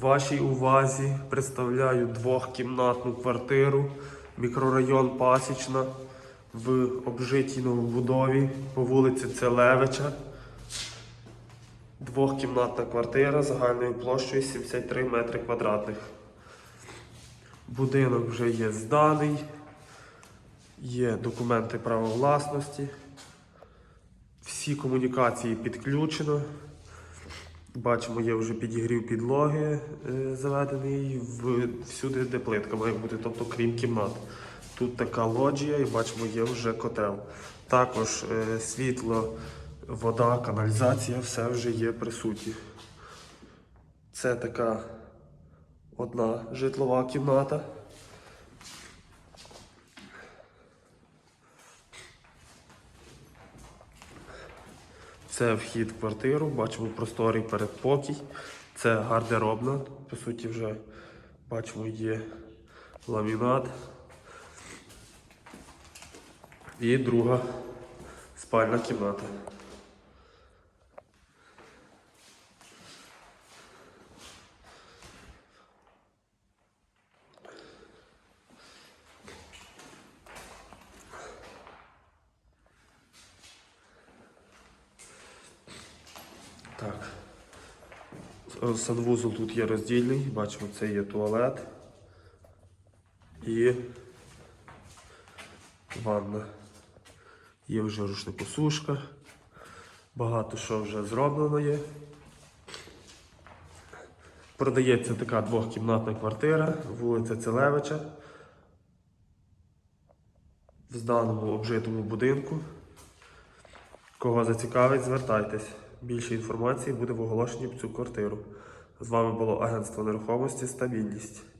Вашій увазі представляю двохкімнатну квартиру, мікрорайон Пасічна в обжитій новобудові по вулиці Целевича. Двохкімнатна квартира загальною площею 73 метри квадратних. Будинок вже є зданий, є документи права власності, всі комунікації підключено. Бачимо, є вже підігрів підлоги е, заведений всюди, де плитка має бути, тобто крім кімнат. Тут така лоджія і бачимо, є вже котел. Також е, світло, вода, каналізація, все вже є присутні. Це така одна житлова кімната. Це вхід в квартиру, бачимо просторий передпокій. Це гардеробна. По суті, вже бачимо, є ламінат. І друга спальна кімната. Так. Е, Санвузол тут є роздільний, бачимо, це є туалет і ванна. Є вже рушникосушка. Багато що вже зроблено є. Продається така двохкімнатна квартира, вулиця Целевича. В зданому обжитому будинку. Кого зацікавить, звертайтесь. Більше інформації буде в оголошенні про цю квартиру. З вами було агентство нерухомості Стабільність.